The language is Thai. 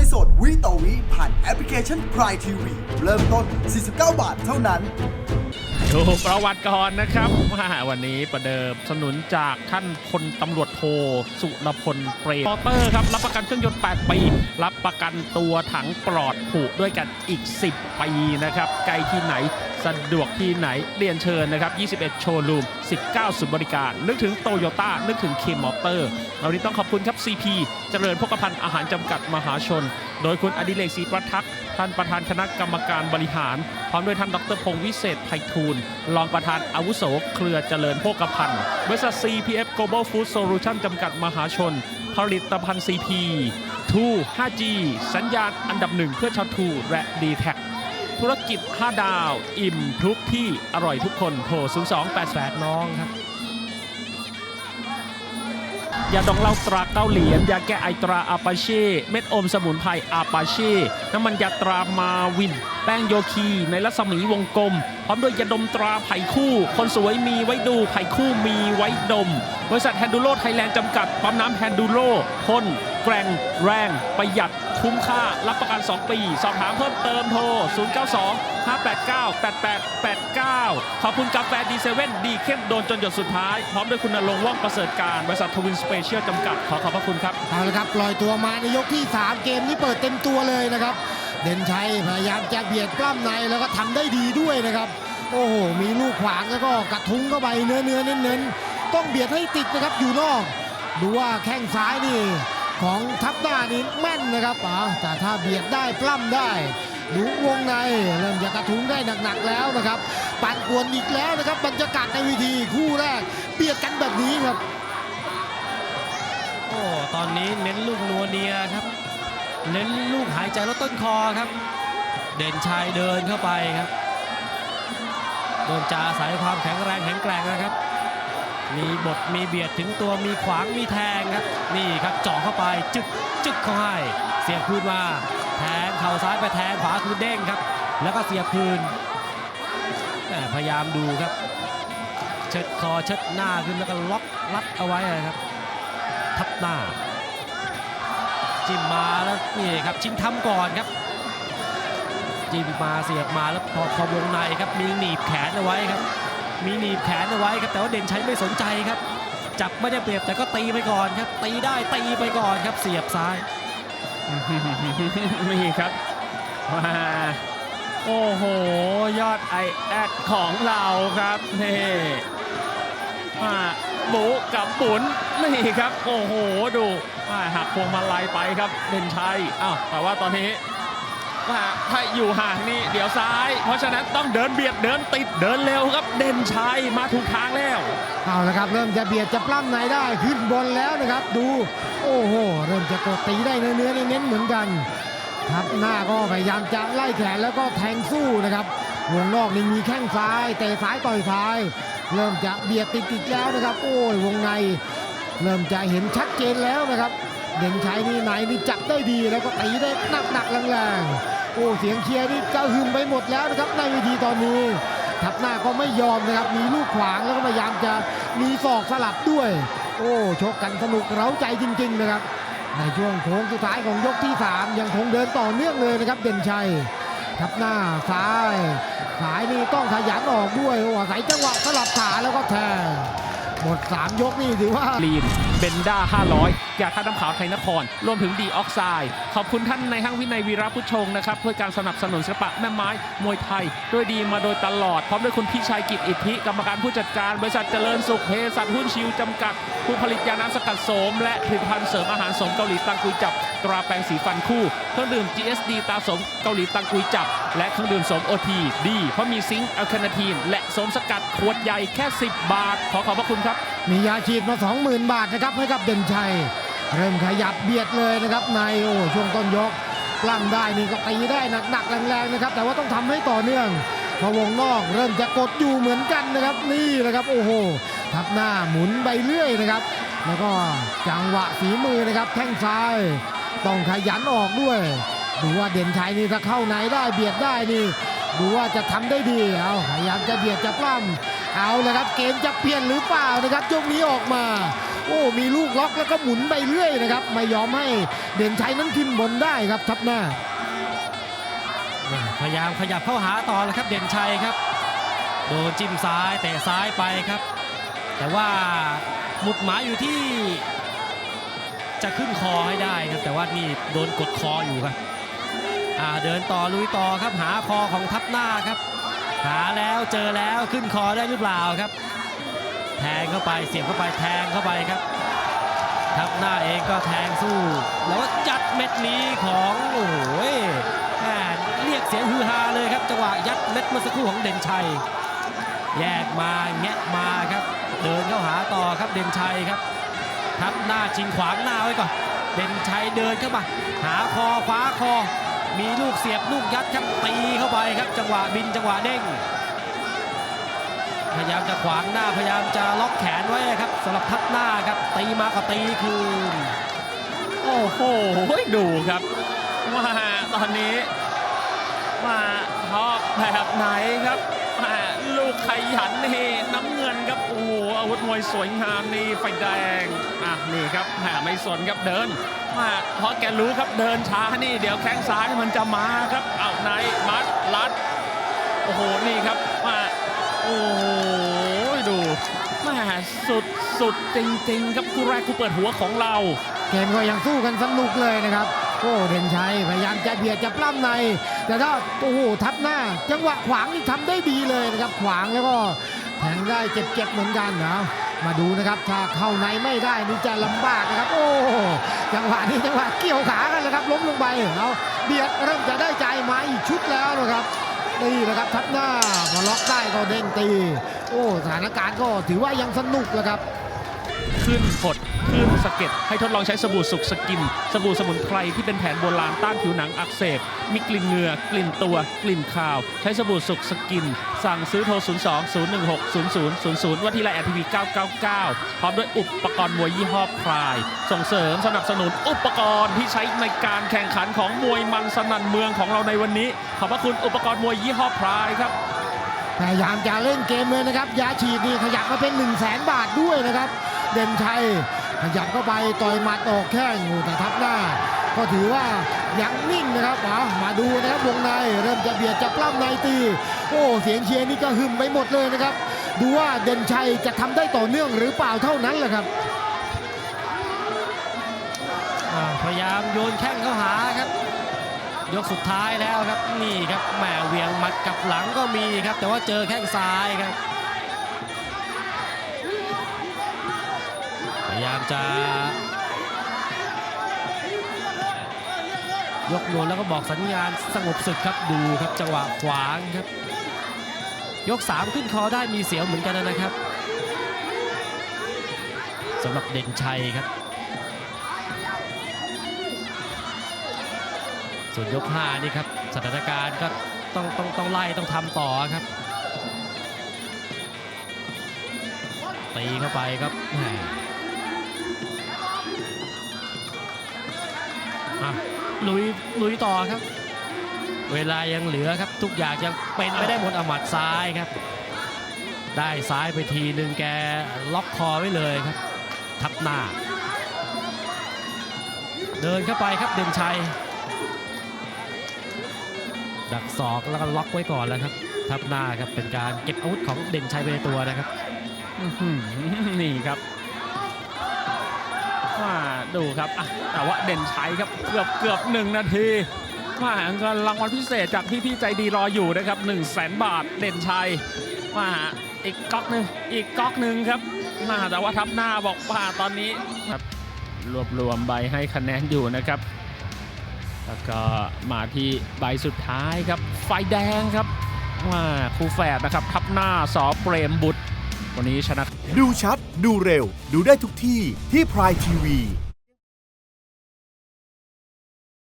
วยสดวิต่อวิผ่านแอปพลิเคชัน Prime TV เริ่มต้น 49 บาทเท่านั้นดูประวัติก่อนนะครับว่าวันนี้ประเดิมสนุนจากท่านพลตำรวจโทสุรพลเปรมมอเตอร์ครับ รับประกันเครื่องยนต์ 8 ปี รับประกันตัวถังปลอดผูกด้วยกันอีก 10 ปีนะครับไกลที่ไหนสะดวกที่ไหนเรียนเชิญนะครับ 21 โชว์รูม 19 ศูนย์บริการ นึกถึงโตโยต้า นึกถึงเคมอเตอร์วันนี้ต้องขอบคุณครับ CP เจริญพกพันธ์อาหารจำกัดมหาชน โดยคุณอดิเรกศรีประทักษ์ท่านประธานคณะกรรมการบริหาร พร้อมด้วยท่านดรพงศ์วิเศษไพฑูรย์รองประธานอาวุโส เครือเจริญโภคภัณฑ์บริษัท CPF Global Food Solution จำกัดมหาชน ผลิตภัณฑ์ CP 2 5G สัญญาณอันดับหนึ่งเพื่อชาวทูและ d t แท ธุรกิจ 5 ดาว อิ่มทุกที่อร่อยทุกคนโทร0288น้องครับยาดองเหล้าตราเก้าเหรียญยาแก้ไอตราอาปาเช่เม็ดอมสมุนไพรอาปาเช่น้ำมันยาตรามาวิน แป้งโยคีในรัศมีวงกลม พร้อมด้วยยาดมตราไผ่คู่ คนสวยมีไว้ดูไผ่คู่มีไว้ดม บริษัทแฮนดูโ o ไทยแลนด์จำกัดปั๊มน้ำแฮนดูโ o พ่นแกร่งแรงประหยัด คุ้มค่ารับประกัน 2 ปี สอบถามเพิ่มเติมโทร 092 589 8889 ขอบคุณกาแฟดีเซเว่นดีเข้มโดนจนหยดสุดท้าย พร้อมด้วยคุณนรงค์ว่องประเสริฐการ บริษัททวินสเปเชียลจำกัด ขอขอบพระคุณครับ เอาละครับปล่อยตัวมาในยกที่ 3 เกมนี้เปิดเต็มตัวเลยนะครับ เด่นชัยพยายามจะเบียดปล้ำในแล้วก็ทำได้ดีด้วยนะครับ โอ้โห มีลูกขวางแล้วก็กระทุ้งเข้าไปเนื้อเนื้อเน้นเน้นๆต้องเบียดให้ติดนะครับอยู่นอก ดูว่าแข้งซ้ายนี่ ของทัพหน้านี่แม่นนะครับอ๋อแต่ถ้าเบียดได้ปล้ำได้ดูวงในเริ่มจะกระทุ้งได้หนักๆแล้วนะครับปั่นกวนอีกแล้วนะครับบรรยากาศในวิธีคู่แรกเบียดกันแบบนี้ครับโอ้ตอนนี้เน้นลูกนัวเนียครับ เน้นลูกหายใจลดต้นคอครับ เด่นชัยเดินเข้าไปครับโดนจาอายความแข็งแรงแข็งแกร่งนะครับ มีบทมีเบียดถึงตัวมีขวางมีแทงครับ นี่ครับเจาะเข้าไปจึกจึกเข้าให้ เสียบคืนมาแทงเข่าซ้ายไปแทงขวาคือเด้งครับ แล้วก็เสียบคืนแต่พยายามดูครับ เชิดคอเชิดหน้าขึ้นแล้วก็ล็อกรัดเอาไว้นะครับ ทับหน้า จิ้มมาแล้วนี่ครับชิงทำก่อนครับ จิ้มมาเสียบมาแล้วพอพอวงในครับมีหนีบแขนเอาไว้ครับ มีหนีบแขนเอาไว้ครับ แต่ว่าเด่นชัยไม่สนใจครับ จับไม่ได้เปรียบแต่ก็ตีไปก่อนครับ ตีได้ตีไปก่อนครับ เสียบซ้ายนี่ครับมาโอ้โห ยอดไอแอดของเราครับนี่มาหมูกับบุญนี่ครับ โอ้โห ดูหักพวงมาลัยไปครับเด่นชัยอ้าวแต่ว่าตอนนี้ ว่าถ้าอยู่ห่างนี่เดี๋ยวซ้าย เพราะฉะนั้นต้องเดินเบียดเดินติดเดินเร็วครับ เด่นชัยมาถูกทางแล้ว เอาละครับ เริ่มจะเบียดจะปล้ำในได้ขึ้นบนแล้วนะครับ ดู โอ้โห เริ่มจะกดตีได้เนื้อเนื้อเน้นเหมือนกันทับหน้าก็พยายามจะไล่แขนแล้วก็แทงสู้นะครับวงนอกนี่มีแข้งซ้ายเตะซ้ายต่อยซ้าย เริ่มจะเบียดติดอีกแล้วนะครับ โอ้ยวงใน เริ่มจะเห็นชัดเจนแล้วนะครับเด่นชัยนี่ไหนนี่จับได้ดีแล้วก็ตีได้หนักๆแรงๆ โอ้เสียงเชียร์นี่กระหึ่มไปหมดแล้วนะครับในเวทีตอนนี้ทับหน้าก็ไม่ยอมนะครับมีลูกขวางแล้วก็พยายามจะมีศอกสลับด้วย โอ้ชกกันสนุกเร้าใจจริง ๆ นะครับ ในช่วงโค้งสุดท้ายของยกที่ 3 ยังคงเดินต่อเนื่องเลยนะครับ เด่นชัยทับหน้าซ้ายสายนี่ต้องขยันออกด้วยโอ้อายจังหวะสลับขาแล้วก็แทง หมด 3 ยกนี่ถือว่า ลีน เบนด้า 500 ยาท่าน้ำขาวไทยนคร รวมถึงดีออกไซด์ ขอบคุณท่านในห้างวินัยวีระพุชงนะครับเพื่อการสนับสนุนศิลปะแม่ไม้ มวยไทย ด้วยดีมาโดยตลอด พร้อมด้วยคุณพี่ชัยกิจอิทธิกรรมการผู้จัดการ บริษัทเจริญสุขเภสัชหุ้นชิวจำกัด ผู้ผลิตยาน้ำสกัดโสม และผลิตภัณฑ์เสริมอาหารสมเกาหลีตังกุยจับ ตราแปรงสีฟันคู่ เครื่องดื่ม GSD ตาสมเกาหลีตังกุยจับ และเครื่องดื่มสมโอทีดีเพราะมีซิงค์อัลคาเนทีนและสมสกัดขวดใหญ่แค่ 10 บาท ขอขอบพระคุณครับ มียาฉีดมา 20,000 บาทนะครับให้กับเด่นชัย เริ่มขยับเบียดเลยนะครับในโอ้ช่วงต้นยกปล้ำได้นี่ก็ตีได้หนักๆแรงๆนะครับ แต่ว่าต้องทำให้ต่อเนื่องพอวงนอกเริ่มจะกดอยู่เหมือนกันนะครับ นี่นะครับโอ้โหทับหน้าหมุนไปเรื่อยนะครับ แล้วก็จังหวะฝีมือนะครับแข้งซ้ายต้องขยันออกด้วยดูว่าเด่นชัยนี่ถ้าเข้าในได้เบียดได้นี่ ดูว่าจะทำได้ดีเอาพยายามจะเบียดจะปล้ำเอาเลยครับเกมจะเปลี่ยนหรือเปล่านะครับยกนี้ออกมา โอ้มีลูกล็อกแล้วก็หมุนไปเรื่อยนะครับ ไม่ยอมให้เด่นชัยนั้นขึ้นบนได้ครับทับหน้า พยายามขยับเข้าหาต่อแล้วครับเด่นชัยครับ โดนจิ้มซ้ายเตะซ้ายไปครับ แต่ว่าหมุดหมายอยู่ที่จะขึ้นคอให้ได้ครับ แต่ว่านี่โดนกดคออยู่ครับ เดินต่อลุยต่อครับหาคอของทับหน้าครับ หาแล้วเจอแล้วขึ้นคอได้หรือเปล่าครับ แทงเข้าไปเสียบเข้าไปแทงเข้าไปครับ ทับหน้าเองก็แทงสู้ แล้วยัดเม็ดนี้ของโอ้โหแหม่เรียกเสียงฮือฮาเลยครับจังหวะยัดเม็ดเมื่อสักครู่ของเด่นชัย แยกมาแงะมาครับ เดินเข้าหาต่อครับเด่นชัยครับทับหน้าชิงขวางหน้าไว้ก่อนเด่นชัยเดินเข้ามาหาคอคว้าคอ มีลูกเสียบลูกยัดครับตีเข้าไปครับ จังหวะบินจังหวะเด้ง พยายามจะขวางหน้าพยายามจะล็อกแขนไว้ครับสำหรับทัดหน้าครับตีมาก็ตีคืนโอ้โหดูครับว่าตอนนี้ว่าชอบแบบไหนครับ ว่าลูกขยันนี่น้ำเงินครับโอ้อาวุธมวยสวยงามนี่ไฟแดงอะนี่ครับแหมไม่สนครับเดินมาเพราะแกรู้ครับเดินช้านี่เดี๋ยวแข้งซ้ายมันจะมาครับเอาในมัดลัดโอ้โหนี่ครับมาโอ้โหดูมาสุดสุดจริง ๆ ครับคู่แรกคู่เปิดหัวของเรา เกมก็ยังสู้กันสนุกเลยนะครับ โอ้เด่นชัยพยายามจะเบียดจะปล้ำใน แต่ถ้าโอ้โหทับหน้า จังหวะขวางนี่ทำได้ดีเลยนะครับ ขวางแล้วก็แทงได้เจ็บๆเหมือนกันนะมาดูนะครับถ้าเข้าในไม่ได้นี่จะลำบากนะครับ โอ้จังหวะนี้จังหวะเกี่ยวขากันเลยครับล้มลงไปเอาเบียดเริ่มจะได้ใจมาอีกชุดแล้วนะครับนี่นะครับทับหน้าพอล็อกได้ก็เด้งตี โอ้สถานการณ์ก็ถือว่ายังสนุกแล้วครับ ขึ้นผดขึ้นสะเก็ดให้ทดลองใช้สบู่สุกสกินสบู่สมุนไพรที่เป็นแผนโบราณต้านผิวหนังอักเสบ มีกลิ่นเหงื่อกลิ่นตัว กลิ่นคาว ใช้สบู่สุกสกินสั่งซื้อโทร 02 016 0000 ว่าที่ไลน์แอทีวี999 พร้อมด้วยอุปกรณ์มวยยี่ห้อพราย ส่งเสริมสนับสนุนอุปกรณ์ที่ใช้ในการแข่งขันของมวยมันสนั่นเมืองของเราในวันนี้ ขอบพระคุณอุปกรณ์มวยยี่ห้อพรายครับพยายามจะเล่นเกมเลยนะครับ ยาฉีดนี่ขยับมาเป็น 1 0 0 0 0แสนบาทด้วยนะครับ เด่นชัยขยับเข้าไปต่อยหมัดออกแข้งแต่ทับหน้า ก็ถือว่ายังนิ่งนะครับเอามาดูนะครับวงในเริ่มจะเบียดจะปล้ำในตี โอ้เสียงเชียร์นี่ก็หึมไปหมดเลยนะครับ ดูว่าเด่นชัยจะทำได้ต่อเนื่องหรือเปล่าเท่านั้นแหละครับพยายามโยนแข้งเข้าหาครับ ยกสุดท้ายแล้วครับนี่ครับแหมเวียงหมัดกับหลังก็มีครับ แต่ว่าเจอแข้งซ้ายครับ ยายามจะ ยกนวลแล้วก็บอกสัญญาณสงบศึกครับดูครับจังหวะขวางครับ ยก 3 ขึ้นคอได้มีเสียวเหมือนกันนะครับสำหรับเด่นชัยครับ ส่วนยก 5 นี่ครับสถานการณ์ก็ต้องต้องต้องไล่ต้องทำต่อครับตีเข้าไปครับ ลุยลุยต่อครับ เวลายังเหลือครับ ทุกอย่างยังเป็นไปได้หมดอมัดซ้ายครับ ได้ซ้ายไปทีหนึ่งแกล็อกคอไว้เลยครับ ทับหน้า เดินเข้าไปครับเด่นชัย ดักศอกแล้วก็ล็อกไว้ก่อนแล้วครับ ทับหน้าครับเป็นการเก็บอาวุธของเด่นชัยไปในตัวนะครับนี่ครับ ว่าดูครับ แต่ว่าเด่นชัยครับเกือบเกือบหนึ่งนาทีว่าเงินรางวัลพิเศษจากพี่ๆใจดีรออยู่นะครับ1 0 0 0 0แสนบาทเด่นชัยว่าอีกก๊อกหนึ่งอีกก๊อกหนึ่งครับมาแต่ว่าทับหน้าบอกว่าตอนนี้ครับรวบรวมใบให้คะแนนอยู่นะครับ แล้วก็มาที่ใบสุดท้ายครับ ไฟแดงครับว่าครูแฝดนะครับทับหน้าสอเปรมบุตรวันนี้ชนะ ดูชัด ดูเร็ว ดูได้ทุกที่ที่พรายทีวี